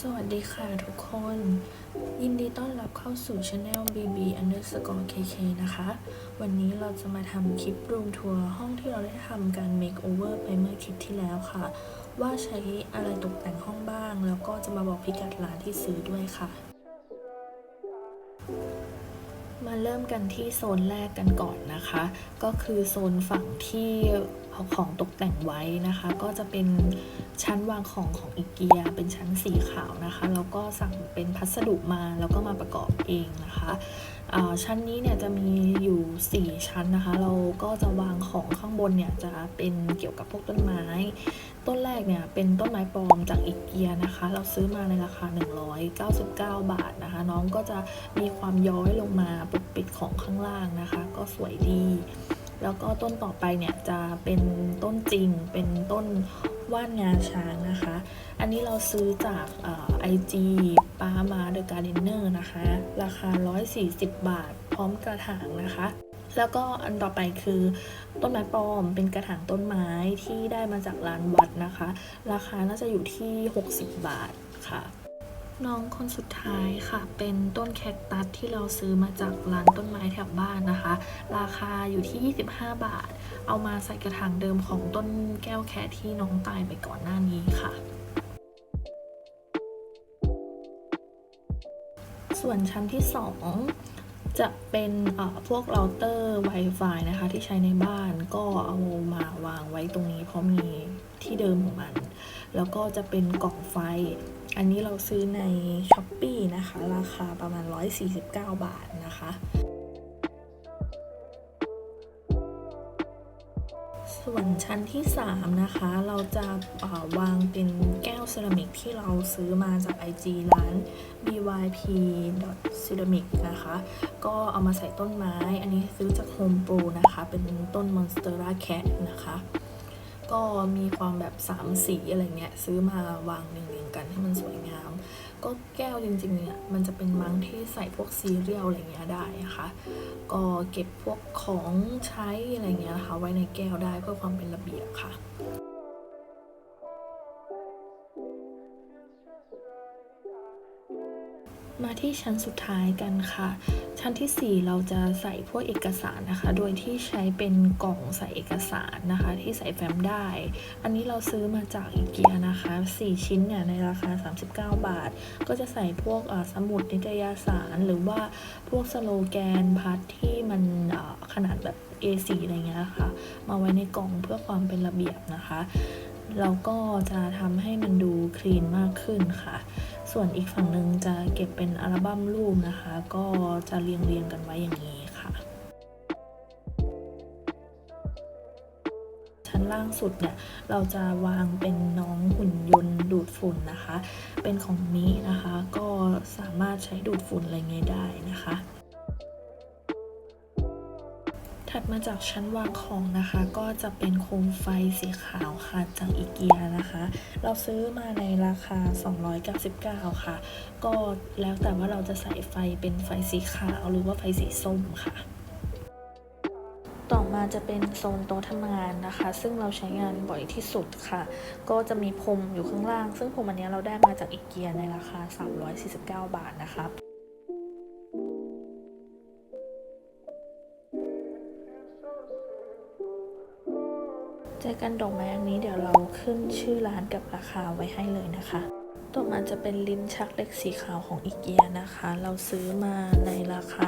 สวัสดีค่ะทุกคน ยินดีต้อนรับเข้าสู่ช anel bb underscore kk นะคะ วันนี้เราจะมาทำคลิปรูมทัวร์ห้องที่เราได้ทำการ make over ไปเมื่อคลิปที่แล้วค่ะ ว่าใช้อะไรตกแต่งห้องบ้าง แล้วก็จะมาบอกพิกัดร้านที่ซื้อด้วยค่ะ มาเริ่มกันที่โซนแรกกันก่อนนะคะ ก็คือโซนฝั่งที่ เอาของตกแต่งไว้นะคะ ก็จะเป็นชั้นวางของของอีเกียเป็นชั้นสีขาวนะคะแล้วก็สั่งเป็นพัสดุมาแล้วก็มาประกอบเองนะคะชั้นนี้เนี่ยจะมีอยู่ 4 ชั้นนะคะ เราก็จะวางของข้างบนเนี่ยจะเป็นเกี่ยวกับพวกต้นไม้ ต้นแรกเนี่ยเป็นต้นไม้ปลอมจากอีเกียนะคะ เราซื้อมาในราคา 199 บาทนะคะ น้องก็จะมีความย้อยลงมาปกปิดของข้างล่างนะคะ ก็สวยดี แล้วก็ต้นต่อไปเนี่ยจะเป็นต้นจริง เป็นต้นว่านงาช้างนะคะ อันนี้เราซื้อจากไอจีปามาเดอะการ์เดนเนอร์นะคะ ราคา 140 บาท พร้อมกระถางนะคะ แล้วก็อันต่อไปคือต้นไม้ปลอมเป็นกระถางต้นไม้ที่ได้มาจากร้านวัดนะคะ ราคาน่าจะอยู่ที่ 60 บาทค่ะ น้องคนสุดท้ายค่ะ เป็นต้นแคคตัสที่เราซื้อมาจากร้านต้นไม้แถวบ้านนะคะ ราคาอยู่ที่ 25 บาท เอามาใส่กระถางเดิมของต้นแก้วแคะที่น้องตายไปก่อนหน้านี้ค่ะส่วนชั้นที่ 2 จะเป็นพวกเราเตอร์ Wi-Fi นะคะ ที่ใช้ในบ้านก็เอามาวางไว้ตรงนี้เพราะมีที่เดิมของมัน แล้วก็จะเป็นกล่องไฟ อันนี้เราซื้อใน s h อ p e e นะคะ ราคาประมาณ 149 บาทนะคะ ส่วนชั้นที่ 3 นะคะ เราจะาวางเป็นแก้วเซรามิกที่เราซื้อมาจาก IG ร้าน byp ceramic นะคะ ก็เอามาใส่ต้นไม้ อันนี้ซื้อจาก Home Pro นะคะ เป็นต้น Monstera Cat นะคะ ก็มีความแบบสามสีอะไรเงี้ยซื้อมาวางเรียงๆกันให้มันสวยงาม ก็แก้วจริงๆเนี่ยมันจะเป็นมังที่ใส่พวกซีเรียลอะไรเงี้ยได้นะคะก็เก็บพวกของใช้อะไรเงี้ยนะคะไว้ในแก้วได้เพื่อความเป็นระเบียบค่ะ มาที่ชั้นสุดท้ายกันค่ะ ชั้นทีสี่ 4 เราจะใส่พวกเอกสารนะคะ โดยที่ใช้เป็นกล่องใส่เอกสารนะคะ ที่ใส่แฟ้มได้ อันนี้เราซื้อมาจากอีเกียนะคะ 4 ชิ้นเนี่ยในราคา 39 บาท ก็จะใส่พวกสมุดนิตยสารหรือว่าพวกสโลแกนพัดที่มันขนาดแบบ A4 อะไรเงี้ยค่ะ มาไว้ในกล่องเพื่อความเป็นระเบียบนะคะ เราก็จะทำให้มันดูคลีนมากขึ้นค่ะ ส่วนอีกฝั่งหนึ่งจะเก็บเป็นอัลบั้มรูปนะคะ ก็จะเรียงเรียงกันไว้อย่างนี้ค่ะ ชั้นล่างสุดเนี่ยเราจะวางเป็นน้องหุ่นยนต์ดูดฝุ่นนะคะ เป็นของมินะคะ ก็สามารถใช้ดูดฝุ่นอะไรเงี้ยได้นะคะ มาจากชั้นวางของนะคะ ก็จะเป็นโคมไฟสีขาวค่ะจากอีเกียนะคะ เราซื้อมาในราคา 299 ค่ะ ก็แล้วแต่ว่าเราจะใส่ไฟเป็นไฟสีขาวหรือว่าไฟสีส้มค่ะต่อมาจะเป็นโซนโต๊ะทำงานนะคะ ซึ่งเราใช้งานบ่อยที่สุดค่ะ ก็จะมีพรมอยู่ข้างล่าง ซึ่งพรมอันนี้เราได้มาจากอีเกียในราคา 349 บาทนะคะ เจอกันดอกไม้อันนี้เดี๋ยวเราขึ้นชื่อร้านกับราคาไว้ให้เลยนะคะ ต่อมาจะเป็นลิ้นชักเล็กสีขาวของอีเกียนะคะ เราซื้อมาในราคา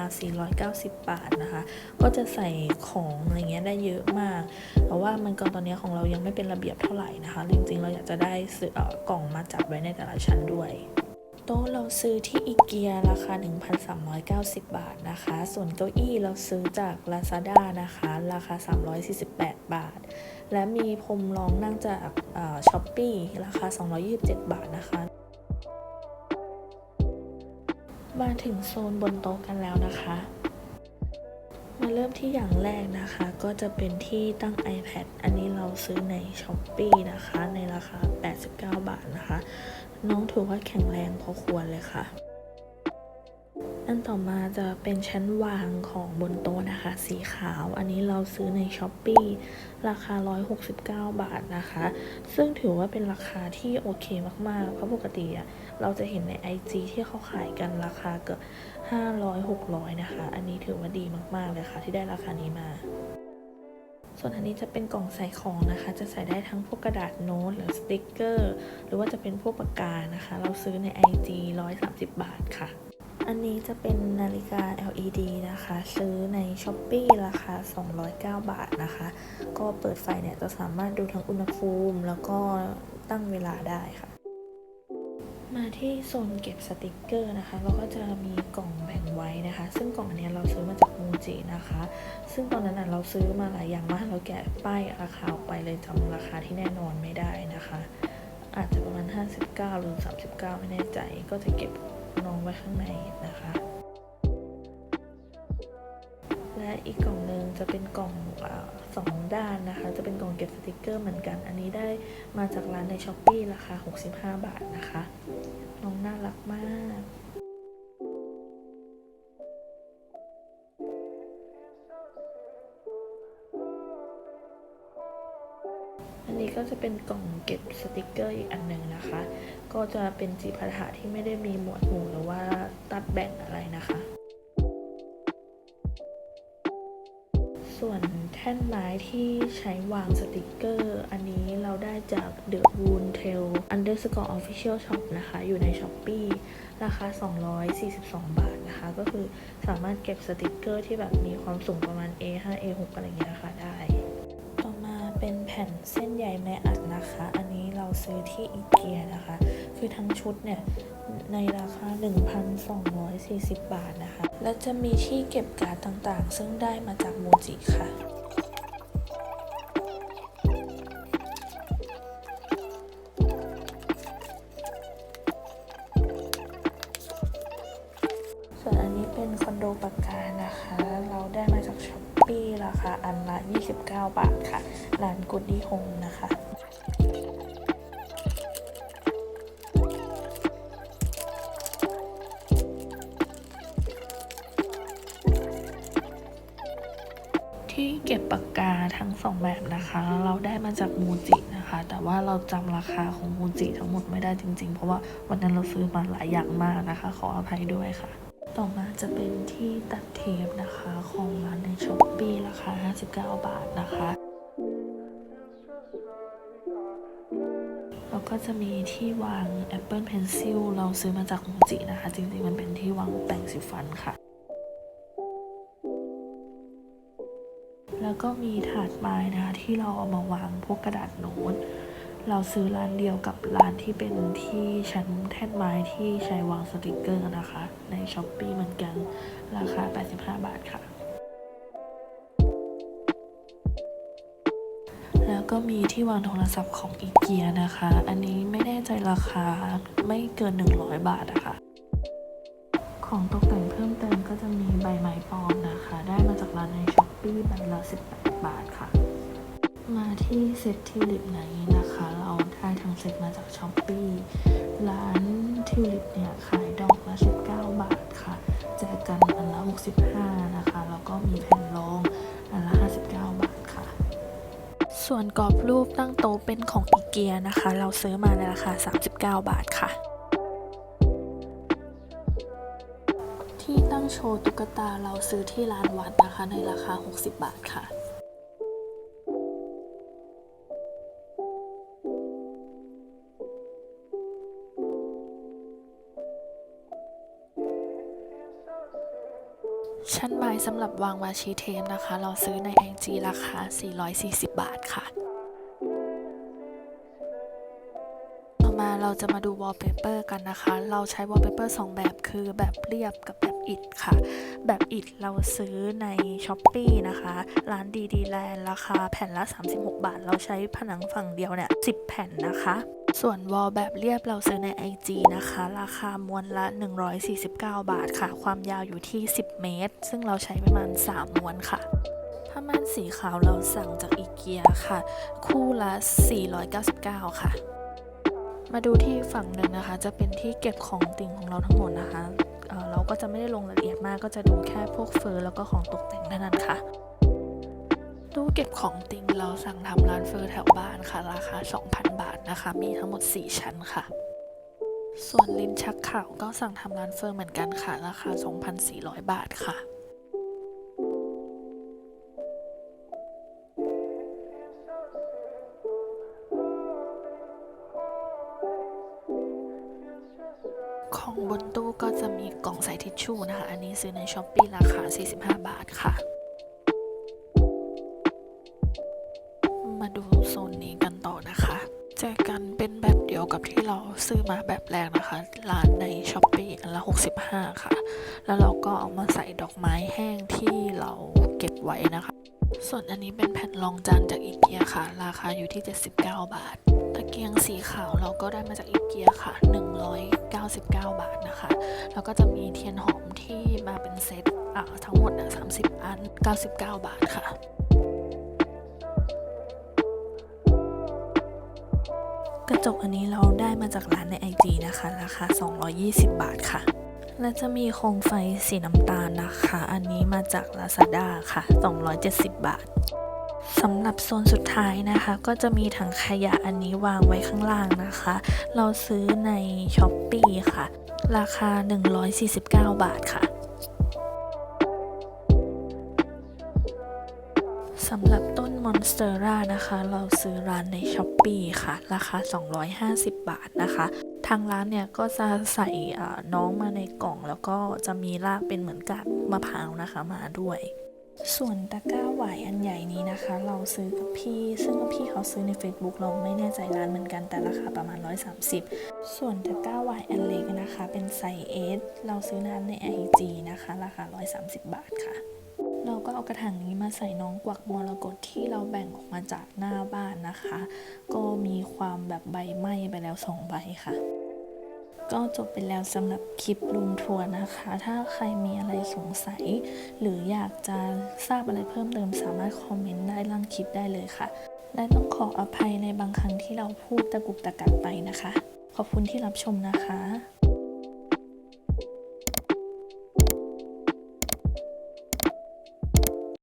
490 บาทนะคะ ก็จะใส่ของอะไรเงี้ยได้เยอะมาก แต่ว่ามันก็ตอนนี้ของเรายังไม่เป็นระเบียบเท่าไหร่นะคะ จริงๆ เราอยากจะได้ซื้อเอ่อกล่องมาจัดไว้ในแต่ละชั้นด้วยโต๊ะเราซื้อที่อีเกียราคา 1,390 บาทนะคะ ส่วนเก้าอี้เราซื้อจาก Lazada นะคะ ราคา 348 บาท และมีพรมรองนั่งจากช้อปปี้ราคา 227 บาทนะคะ มาถึงโซนบนโต๊ะกันแล้วนะคะ มาเริ่มที่อย่างแรกนะคะ ก็จะเป็นที่ตั้ง iPad อันนี้เราซื้อใน s h อ p e e นะคะ ในราคา 89 บาทนะคะ น้องถือว่าแข็งแรงพอควรเลยค่ะ อันต่อมาจะเป็นชั้นวางของบนโต๊ะนะคะ สีขาว อันนี้เราซื้อใน s h อ p e e ราคา 169 บาทนะคะ ซึ่งถือว่าเป็นราคาที่โอเคมากๆ เพราะปกติอะเราจะเห็นใน IG ที่เขาขายกันราคาเกือบ500 600 นะคะ อันนี้ถือว่าดีมากๆเลยค่ะ ที่ได้ราคานี้มาส่วนอันนี้จะเป็นกล่องใส่ของนะคะ จะใส่ได้ทั้งพวกกระดาษโน้ตหรือสติกเกอร์ หรือว่าจะเป็นพวกปากกานะคะ เราซื้อใน IG 130 บาทค่ะ อันนี้จะเป็นนาฬิกา LED นะคะ ซื้อใน s h อ p e e ราคา 209 บาทนะคะ ก็เปิดไฟเนี่ยจะสามารถดูทั้งอุณหภูมิ แล้วก็ตั้งเวลาได้ค่ะ มาที่โซนเก็บสติกเกอร์นะคะ เราก็จะมีกล่องแบ่งไว้นะคะ ซึ่งกล่องอันนี้เราซื้อมาจากมูจินะคะ ซึ่งตอนนั้นเราซื้อมาหลายอย่างมาก เราแกะป้ายราคาออกไปเลยจำราคาที่แน่นอนไม่ได้นะคะ อาจจะประมาณ 59 หรือ 39 ไม่แน่ใจ ก็จะเก็บ น้องไว้ข้างในนะคะ และอีกกล่องหนึ่งจะเป็นกล่องอสองด้านนะคะ จะเป็นกล่องเก็บสติกเกอร์เหมือนกัน อันนี้ได้มาจากร้านในช้อปปีราคา 65 บาทนะคะ น้องน่ารักมาก อันนี้ก็จะเป็นกล่องเก็บสติกเกอร์อีกอันหนึ่งนะคะ ก็จะเป็นจีพัถะที่ไม่ได้มีหมวดหมู่หรือว่าตัดแบ่งอะไรนะคะ ส่วนแท่นไม้ที่ใช้วางสติกเกอร์ อันนี้เราได้จาก The Woon Tail Underscore Official Shop นะคะ อยู่ใน s h อ p e e ราคา 242 บาทนะคะ ก็คือสามารถเก็บสติกเกอร์ที่แบบมีความสูงประมาณ A5 A6 อะไรอย่างเงี้ยนะคะได้ เป็นแผ่นเส้นใยแม่อัดนะคะ อันนี้เราซื้อที่อีเกียนะคะ คือทั้งชุดเนี่ย ในราคา 1,240 บาทนะคะ และจะมีที่เก็บการ์ดต่างๆ ซึ่งได้มาจากมูจิค่ะส่วนอันนี้เป็นคอนโดปากกานะคะ เราได้มาจากช้อปปี้ราคาอันละ 29 บาท ร้านกุดดี้โฮมนะคะที่เก็บปากกาทั้งสองแบบนะคะ เราได้มาจากมูจินะคะ แต่ว่าเราจำราคาของมูจิทั้งหมดไม่ได้จริงๆ เพราะว่าวันนั้นเราซื้อมาหลายอย่างมากนะคะ ขออภัยด้วยค่ะ ต่อมาจะเป็นที่ตัดเทปนะคะของร้านในช้อปปี้ราคา 59 บาทนะคะ ก็จะมีที่วาง Apple Pencil เราซื้อมาจากมูจินะคะ จริงๆมันเป็นที่วางแปรงสีฟันค่ะ แล้วก็มีถาดไม้นะคะ ที่เราเอามาวางพวกกระดาษโน้ต เราซื้อร้านเดียวกับร้านที่เป็นที่ชั้นแท่นไม้ที่ใช้วางสติกเกอร์นะคะ ในช้อปปีเหมือนกัน ราคา 85 บาทค่ะ แล้วก็มีที่วางโทรศัพท์ของอีเกียนะคะ อันนี้ไม่แน่ใจราคาไม่เกิน 100 บาทอะคะ ของตกแต่งเพิ่มเติมก็จะมีใบไม้ปลอมนะคะ ได้มาจากร้านในช้อปปี้ใบละ 18 บาทค่ะ มาที่เซ็ตทิวลิปไหนนะคะ เราได้ทั้งเซ็ตมาจากช้อปปี้ร้านทิวลิป ส่วนกรอบรูปตั้งโต๊ะเป็นของอีเกียนะคะ เราซื้อมาในราคา 39 บาทค่ะ ที่ตั้งโชว์ตุ๊กตาเราซื้อที่ร้านวัดนะคะในราคา 60 บาทค่ะ ไม้สำหรับวางวาชีเทมนะคะ เราซื้อใน IG ราคา 440 บาทค่ะ ต่อมาเราจะมาดูวอลเปเปอร์กันนะคะ เราใช้วอลเปเปอร์สองแบบคือแบบเรียบกับแบบอิฐค่ะ แบบอิฐเราซื้อใน s h อ p e e นะคะ ร้านดีดีแลนด์ราคาแผ่นละ 36 บาท เราใช้ผนังฝั่งเดียวเนี่ย 10 แผ่นนะคะ ส่วนวอลแบบเรียบเราซื้อใน IG นะคะ ราคามวนละ 149 บาทค่ะ ความยาวอยู่ที่ 10 เมตร ซึ่งเราใช้ประมาณ 3 ม้วนค่ะผ้าม่านสีขาวเราสั่งจากอีเกียค่ะ คู่ละ 499 ค่ะ มาดูที่ฝั่งหนึ่งนะคะ จะเป็นที่เก็บของติ่งของเราทั้งหมดนะคะเเราก็จะไม่ได้ลงรายละเอียดมากก็จะดูแค่พวกเฟอร์แล้วก็ของตกแต่งเท่านั้นค่ะ ตู้เก็บของติงเราสั่งทำร้านเฟอร์แถวบ้านค่ะ ราคา 2,000 บาทนะคะ มีทั้งหมด 4 ชั้นค่ะ ส่วนลิ้นชักขาวก็สั่งทำร้านเฟอร์เหมือนกันค่ะ ราคา 2,400 บาทค่ะของบนตู้ก็จะมีกล่องใส่ทิชชู่นะคะ อันนี้ซื้อในช้อปปี้ราคา 45 บาทค่ะ จกันเป็นแบบเดียวกับที่เราซื้อมาแบบแรกนะคะ ร้านในช้อปปี้อันละ 65 ค่ะ แล้วเราก็เอามาใส่ดอกไม้แห้งที่เราเก็บไว้นะคะ ส่วนอันนี้เป็นแผ่นรองจานจากอีเกียค่ะ ราคาอยู่ที่ 79 บาท ตะเกียงสีขาวเราก็ได้มาจากอีเกียค่ะ 199 บาทนะคะ แล้วก็จะมีเทียนหอมที่มาเป็นเซตทั้งหมด 30 อัน 99 บาทค่ะ กระจกอันนี้เราได้มาจากร้านใน IG นะคะ ราคา 220 บาทค่ะ และจะมีโคมไฟสีน้ำตาลนะคะ อันนี้มาจาก Lazada ค่ะ 270 บาทสำหรับโซนสุดท้ายนะคะ ก็จะมีถังขยะอันนี้วางไว้ข้างล่างนะคะ เราซื้อใน s h อ p e e ค่ะ ราคา 149 บาทค่ะสำหรับต้น มอนสเตอร่านะคะ เราซื้อร้านใน s h อ p e e ค่ะ ราคา 250 บาทนะคะ ทางร้านเนี่ยก็จะใส่น้องมาในกล่อง แล้วก็จะมีรากเป็นเหมือนกับมะพร้าวนะคะมาด้วยส่วนตะกร้าหวายอันใหญ่นี้นะคะ เราซื้อกับพี่ ซึ่งพี่เขาซื้อใน Facebook เราไม่แน่ใจร้านเหมือนกันแต่ราคาประมาณ 130 ส่วนตะกร้าหวายอันเล็กนะคะ เป็นไซส์เอสเราซื้อร้านใน IG นะคะ ราคา 130 บาทค่ะ เราก็เอากระถางนี้มาใส่น้องกวักมรกตที่เราแบ่งออกมาจากหน้าบ้านนะคะ ก็มีความแบบใบไหม้ไปแล้วสองใบค่ะ ก็จบไปแล้วสำหรับคลิปรูมทัวร์นะคะ ถ้าใครมีอะไรสงสัย หรืออยากจะทราบอะไรเพิ่มเติมสามารถคอมเมนต์ได้ล่างคลิปได้เลยค่ะ และต้องขออภัยในบางครั้งที่เราพูดตะกุกตะกักไปนะคะ ขอบคุณที่รับชมนะคะ